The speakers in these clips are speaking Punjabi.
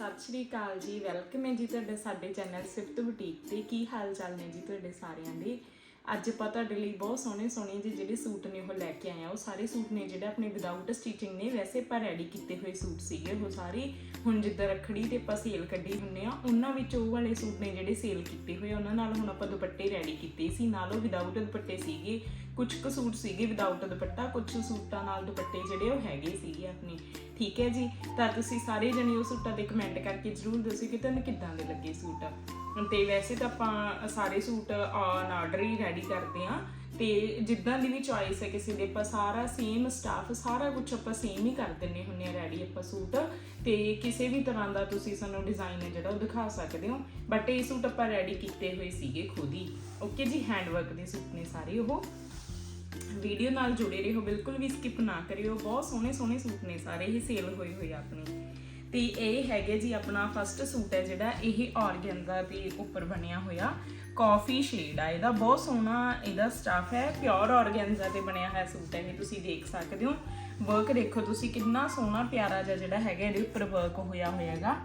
ਸਤਿ ਸ਼੍ਰੀ ਅਕਾਲ ਜੀ। ਵੈਲਕਮ ਹੈ ਜੀ ਤੁਹਾਡਾ ਸਾਡੇ ਚੈਨਲ ਸਿਫਤ ਬੁਟੀਕ ਤੇ। ਕੀ ਹਾਲ ਚਾਲ ਨੇ ਜੀ ਤੁਹਾਡੇ ਸਾਰਿਆਂ ਦੇ? ਅੱਜ ਆਪਾਂ ਤੁਹਾਡੇ ਲਈ ਬਹੁਤ ਸੋਹਣੇ ਸੋਹਣੇ ਜਿਹੇ ਜਿਹੜੇ ਸੂਟ ਨੇ ਉਹ ਲੈ ਕੇ ਆਏ ਆ। ਉਹ ਸਾਰੇ ਸੂਟ ਨੇ ਜਿਹੜੇ ਆਪਣੇ ਵਿਦਆਊਟ ਸਟਿਚਿੰਗ ਨੇ, ਵੈਸੇ ਪਰ ਰੈਡੀ ਕੀਤੇ ਹੋਏ ਸੂਟ ਸੀਗੇ। ਉਹ ਸਾਰੇ ਹੁਣ ਜਿੱਦਾਂ ਰੱਖੜੀ ਤੇ ਆਪਾਂ ਸੇਲ ਕੱਢੀ ਹੁੰਨੇ ਆ, ਉਹਨਾਂ ਵਿੱਚ ਉਹ ਵਾਲੇ ਸੂਟ ਨੇ ਜਿਹੜੇ ਸੇਲ ਕੀਤੇ ਹੋਏ ਉਹਨਾਂ ਨਾਲ ਹੁਣ ਆਪਾਂ ਦੁਪੱਟੇ ਰੈਡੀ ਕੀਤੇ ਸੀ। ਨਾਲ ਉਹ ਵਿਦਆਊਟ ਦੁਪੱਟੇ ਸੀਗੇ। ਕੁਝ ਕੁ ਸੂਟ ਸੀਗੇ ਵਿਦਆਊਟ ਦੁਪੱਟਾ ਕੁਝ ਸੂਟਾਂ ਨਾਲ ਦੁਪੱਟੇ ਜਿਹੜੇ ਉਹ ਹੈਗੇ ਸੀਗੇ ਆਪਣੇ। ਠੀਕ ਹੈ ਜੀ? ਤਾਂ ਤੁਸੀਂ ਸਾਰੇ ਜਣੇ ਉਹ ਸੂਟਾਂ ਦੇ ਕਮੈਂਟ ਕਰਕੇ ਜਰੂਰ ਦੱਸਿਓ ਕਿ ਤੁਹਾਨੂੰ ਕਿੱਦਾਂ ਦੇ ਲੱਗੇ ਸੂਟ? ਤੇ ਵੈਸੇ ਤਾਂ ਆਪਾਂ ਸਾਰੇ ਸੂਟ ਔਨ ਆਰਡਰ ਹੀ ਰੈਡੀ ਕਰਦੇ ਆ ਤੇ ਜਿੱਦਾਂ ਦੀ ਵੀ ਚੋਇਸ ਹੈ ਕਿਸੇ ਦੇ, ਆਪਾਂ ਸਾਰਾ ਸੇਮ ਸਟਾਫ ਸਾਰਾ ਕੁਝ ਆਪਾਂ ਸੇਮ ਹੀ ਕਰ ਦਿੰਨੇ ਹੁੰਨੇ ਆ ਰੈਡੀ ਆਪਾਂ ਸੂਟ। ਤੇ ਕਿਸੇ ਵੀ ਤਰ੍ਹਾਂ ਦਾ ਤੁਸੀਂ ਸਾਨੂੰ ਡਿਜ਼ਾਈਨ ਹੈ ਜਿਹੜਾ ਉਹ ਦਿਖਾ ਸਕਦੇ ਹੋ। ਬਟ ਇਹ ਸੂਟ ਆਪਾਂ ਰੈਡੀ ਕੀਤੇ ਹੋਏ ਸੀਗੇ ਖੁਦ ਹੀ। ਓਕੇ ਜੀ ਹੈਂਡ ਵਰਕ ਦੇ ਸੂਟ ਨੇ ਸਾਰੇ ਉਹ। ਵੀਡੀਓ ਨਾਲ ਜੁੜੇ ਰਹੋ, ਬਿਲਕੁਲ ਵੀ ਸਕਿਪ ਨਾ ਕਰਿਓ। ਬਹੁਤ ਸੋਹਣੇ ਸੋਹਣੇ ਸੂਟ ਨੇ ਸਾਰੇ ਹੀ ਸੇਲ ਹੋਏ ਹੋਏ ਆ ਆਪਣੇ। ਤੇ ਇਹ ਹੈਗੇ ਜੀ ਆਪਣਾ ਫਸਟ ਸੂਟ ਹੈ ਜਿਹੜਾ, ਇਹ ਔਰਗੈਂਜ਼ਾ ਦੇ ਉੱਪਰ ਬਣਿਆ ਹੋਇਆ। ਕਾਫੀ ਸ਼ੇਡ ਆ ਇਹਦਾ, ਬਹੁਤ ਸੋਹਣਾ ਇਹਦਾ ਸਟਾਫ ਹੈ। ਪਿਓਰ ਔਰਗੈਂਜ਼ਾ ਤੇ ਬਣਿਆ ਹੋਇਆ ਸੂਟ ਹੈ ਇਹ, ਤੁਸੀਂ ਦੇਖ ਸਕਦੇ ਹੋ। ਵਰਕ ਦੇਖੋ ਤੁਸੀਂ, ਕਿੰਨਾ ਸੋਹਣਾ ਪਿਆਰਾ ਜਿਹਾ ਜਿਹੜਾ ਹੈਗਾ, ਇਹਦੇ ਉੱਪਰ ਵਰਕ ਹੋਇਆ ਹੋਇਆਗਾ।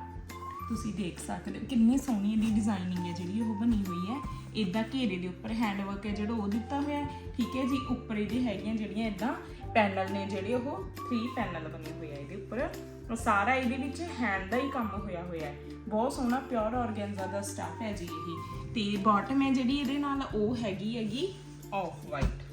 ਤੁਸੀਂ ਦੇਖ ਸਕਦੇ ਹੋ, ਕਿੰਨੀ ਸੋਹਣੀ ਇਹਦੀ ਡਿਜ਼ਾਈਨਿੰਗ ਹੈ ਜਿਹੜੀ ਉਹ ਬਣੀ ਹੋਈ ਹੈ। ਇਦਾਂ ਘੇਰੇ ਦੇ ਉੱਪਰ ਹੈਂਡ ਵਰਕ ਹੈ ਜਿਹੜਾ ਉਹ ਦਿੱਤਾ ਹੋਇਆ ਹੈ। ਠੀਕ ਹੈ ਜੀ, ਉੱਪਰ ਇਹਦੇ ਹੈਗੀਆਂ ਜਿਹੜੀਆਂ ਇਦਾਂ ਪੈਨਲ ਨੇ ਜਿਹੜੇ ਉਹ 3 ਪੈਨਲ ਬਣੇ ਹੋਏ ਆ ਇਹਦੇ ਉੱਪਰ। ਉਹ ਸਾਰਾ ਇਹਦੇ ਵਿੱਚ ਹੈਂਡ ਦਾ ਹੀ ਕੰਮ ਹੋਇਆ ਹੋਇਆ ਹੈ। ਬਹੁਤ ਸੋਹਣਾ ਪਿਓਰ ਔਰਗੈਂਜ਼ਾ ਦਾ ਸਟਾਫ ਹੈ ਜੀ ਇਹ। ਤੇ ਬਾਟਮ ਹੈ ਜਿਹੜੀ ਇਹਦੇ ਨਾਲ ਉਹ ਹੈਗੀ ਹੈਗੀ ਆਫ ਵਾਈਟ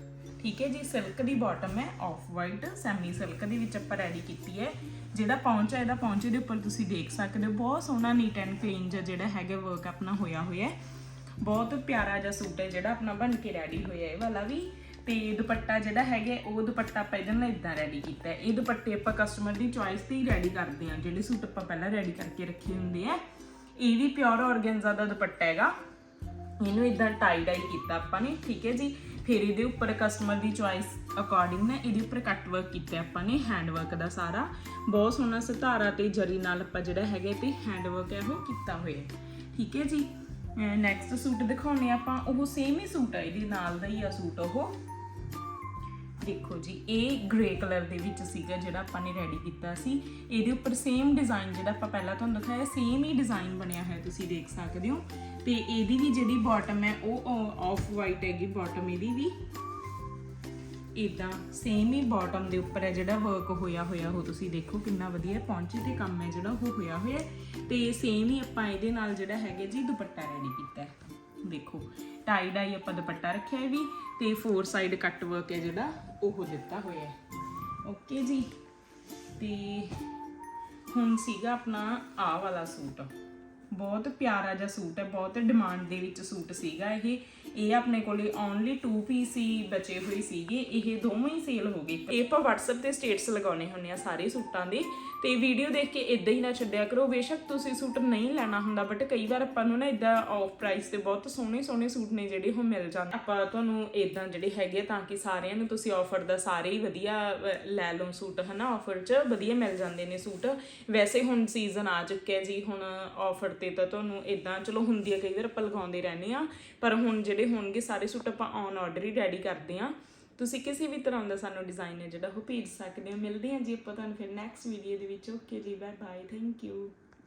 ਠੀਕ ਹੈ ਜੀ ਸਿਲਕ ਦੀ ਬਾਟਮ ਹੈ ਆਫ ਵਾਈਟ ਸੈਮੀ ਸਿਲਕ ਦੇ ਵਿੱਚ ਆਪਾਂ ਰੈਡੀ ਕੀਤੀ ਹੈ। ਜਿਹੜਾ ਪੌਂਚਾ ਇਹਦਾ ਪੌਂਚੇ ਦੇ ਉੱਪਰ ਤੁਸੀਂ ਦੇਖ ਸਕਦੇ ਹੋ। ਬਹੁਤ ਸੋਹਣਾ ਨੀਟ ਐਂਡ ਕਲੀਨ ਜਿਹਾ ਜਿਹੜਾ ਹੈਗਾ ਵਰਕ ਆਪਣਾ ਹੋਇਆ ਹੋਇਆ ਹੈ। ਬਹੁਤ ਪਿਆਰਾ ਜਿਹਾ ਸੂਟ ਹੈ ਜਿਹੜਾ ਆਪਣਾ ਬਣ ਕੇ ਰੈਡੀ ਹੋਇਆ ਇਹ ਵਾਲਾ ਵੀ ਤੇ ਦੁਪੱਟਾ ਜਿਹੜਾ ਹੈਗਾ, ਉਹ ਦੁਪੱਟਾ ਆਪਾਂ ਇਹਦੇ ਨਾਲ ਇਦਾਂ ਰੈਡੀ ਕੀਤਾ ਹੈ। ਇਹ ਦੁਪੱਟੇ ਆਪਾਂ ਕਸਟਮਰ ਦੀ ਚੁਆਇਸ ਤੇ ਹੀ ਰੈਡੀ ਕਰਦੇ ਹਾਂ। ਜਿਹੜੇ ਸੂਟ ਆਪਾਂ ਪਹਿਲਾਂ ਰੈਡੀ ਕਰਕੇ ਰੱਖੇ ਹੁੰਦੇ ਆ, ਇਹ ਵੀ ਪਿਓਰ ਔਰਗੈਂਜ਼ਾ ਦਾ ਦੁਪੱਟਾ ਹੈਗਾ। ਇਹਨੂੰ ਇਦਾਂ ਟਾਈ ਡਾਈ ਕੀਤਾ ਆਪਾਂ ਨੇ, ਠੀਕ ਹੈ ਜੀ? ਫਿਰ ਇਹਦੇ ਉੱਪਰ ਕਸਟਮਰ ਦੀ ਚੁਆਇਸ ਅਕੋਰਡਿੰਗ ਨਾ ਇਹਦੇ ਉੱਪਰ ਕੱਟ ਵਰਕ ਕੀਤਾ ਆਪਾਂ ਨੇ ਹੈਂਡ ਵਰਕ ਦਾ ਸਾਰਾ। ਬਹੁਤ ਸੋਹਣਾ ਸਿਤਾਰਾ ਤੇ ਜਰੀ ਨਾਲ ਆਪਾਂ ਜਿਹੜਾ ਹੈਗਾ ਤੇ ਹੈਂਡ ਵਰਕ ਹੈ ਉਹ ਕੀਤਾ ਹੋਇਆ ਠੀਕ ਹੈ ਜੀ? ਨੈਕਸਟ ਸੂਟ ਦਿਖਾਉਣੇ ਆਪਾਂ। ਉਹ ਸੇਮ ਹੀ ਸੂਟ ਹੈ ਇਹਦੇ ਨਾਲ ਦਾ ਹੀ ਆ ਸੂਟ ਉਹ। ਦੇਖੋ ਜੀ, ਇਹ ਗ੍ਰੇ ਕਲਰ ਦੇ ਵਿੱਚ ਸੀਗਾ ਜਿਹੜਾ ਆਪਾਂ ਨੇ ਰੈਡੀ ਕੀਤਾ ਸੀ। ਇਹਦੇ ਉੱਪਰ ਸੇਮ ਡਿਜ਼ਾਈਨ ਜਿਹੜਾ ਆਪਾਂ ਪਹਿਲਾਂ ਤੁਹਾਨੂੰ ਦਿਖਾਇਆ ਸੇਮ ਹੀ ਡਿਜ਼ਾਈਨ ਬਣਿਆ ਹੋਇਆ ਤੁਸੀਂ ਦੇਖ ਸਕਦੇ ਹੋ। ਤੇ ਇਹਦੀ ਵੀ ਜਿਹੜੀ ਬਾਟਮ ਹੈ, ਉਹ ਆਫ ਵਾਈਟ ਹੈਗੀ ਬਾਟਮ ਇਹਦੀ ਵੀ। ਇਦਾਂ ਸੇਮ ਹੀ ਬਾਟਮ ਦੇ ਉੱਪਰ ਹੈ ਜਿਹੜਾ ਵਰਕ ਹੋਇਆ ਹੋਇਆ, ਉਹ ਤੁਸੀਂ ਦੇਖੋ ਕਿੰਨਾ ਵਧੀਆ ਪਹੁੰਚੇ ਤੇ ਕੰਮ ਹੈ ਜਿਹੜਾ ਉਹ ਹੋਇਆ ਹੋਇਆ। ਹੈ। ਤੇ ਸੇਮ ਹੀ ਆਪਾਂ ਇਹਦੇ ਨਾਲ ਜਿਹੜਾ ਹੈਗਾ ਜੀ ਦੁਪੱਟਾ ਰੈਡੀ ਕੀਤਾ ਹੈ। ਦੇਖੋ। ਟਾਈ ਡਾਈ ਆਪਾਂ ਦੁਪੱਟਾ ਰੱਖਿਆ ਹੈ ਵੀ ਤੇ ਫੋਰ ਸਾਈਡ ਕੱਟ ਵਰਕ ਹੈ ਜਿਹੜਾ ਉਹ ਦਿੱਤਾ ਹੋਇਆ ਹੈ। ਓਕੇ ਜੀ। ਤੇ ਹੁਣ ਸੀਗਾ ਆਪਣਾ ਆ ਵਾਲਾ ਸੂਟ। ਬਹੁਤ ਪਿਆਰਾ ਜਿਹਾ ਸੂਟ ਹੈ, ਬਹੁਤ ਡਿਮਾਂਡ ਦੇ ਵਿੱਚ ਸੂਟ ਸੀਗਾ ਇਹ। ਇਹ ਆਪਣੇ ਕੋਲੇ ਓਨਲੀ 2 ਪੀਸ ਹੀ ਬਚੇ ਹੋਏ ਸੀਗੇ, ਇਹ ਦੋਵੇਂ ਹੀ ਸੇਲ ਹੋ ਗਏ। ਇਹ ਆਪਾਂ WhatsApp ਤੇ ਸਟੇਟਸ ਲਗਾਉਣੇ ਹੁੰਨੇ ਆ ਸਾਰੇ ਸੂਟਾਂ ਦੇ, ਤੇ ਵੀਡੀਓ ਦੇਖ ਕੇ ਇਦਾਂ ਹੀ ਨਾ ਛੱਡਿਆ ਕਰੋ। ਬੇਸ਼ੱਕ ਤੁਸੀਂ ਸੂਟ ਨਹੀਂ ਲੈਣਾ ਹੁੰਦਾ ਬਟ ਕਈ ਵਾਰ ਆਪਾਂ ਨੂੰ ਨਾ ਇਦਾਂ ਆਫ ਪ੍ਰਾਈਸ ਤੇ ਬਹੁਤ ਸੋਹਣੇ ਸੋਹਣੇ ਸੂਟ ਨੇ ਜਿਹੜੇ ਉਹ ਮਿਲ ਜਾਂਦੇ। ਆਪਾਂ ਤੁਹਾਨੂੰ ਇਦਾਂ ਜਿਹੜੇ ਹੈਗੇ ਆ ਤਾਂ ਕਿ ਸਾਰਿਆਂ ਨੂੰ ਤੁਸੀਂ ਆਫਰ ਦਾ ਸਾਰੇ ਹੀ ਵਧੀਆ ਲੈ ਲਓ ਸੂਟ, ਹਨਾ? ਆਫਰ 'ਚ ਵਧੀਆ ਮਿਲ ਜਾਂਦੇ ਨੇ ਸੂਟ। ਵੈਸੇ ਹੁਣ ਸੀਜ਼ਨ ਆ ਚੁੱਕਿਆ ਜੀ, ਹੁਣ ਆਫਰ ਤੇ ਤਾਂ ਤੁਹਾਨੂੰ ਇਦਾਂ ਚਲੋ ਹੁੰਦੀ ਆ ਕਈ ਵਾਰ ਆਪਾਂ ਲਗਾਉਂਦੇ ਰਹਿੰਦੇ ਆ ਪਰ ਹੁਣ ਜਿਹੜੇ ਹੋਣਗੇ ਸਾਰੇ ਸੂਟ ਆਪਾਂ ਔਨ ਆਰਡਰ ਹੀ ਰੈਡੀ ਕਰਦੇ ਆ ਤੁਸੀਂ ਕਿਸੇ ਵੀ ਤਰ੍ਹਾਂ ਦਾ ਸਾਨੂੰ ਡਿਜ਼ਾਈਨ ਹੈ ਜਿਹੜਾ ਉਹ ਭੇਜ ਸਕਦੇ ਹੋ। ਮਿਲਦੇ ਹਾਂ ਜੀ ਆਪਾਂ ਤੁਹਾਨੂੰ ਫਿਰ ਨੈਕਸਟ ਵੀਡੀਓ ਦੇ ਵਿੱਚ। ਓਕੇ ਜੀ ਬਾਏ ਬਾਏ ਥੈਂਕ ਯੂ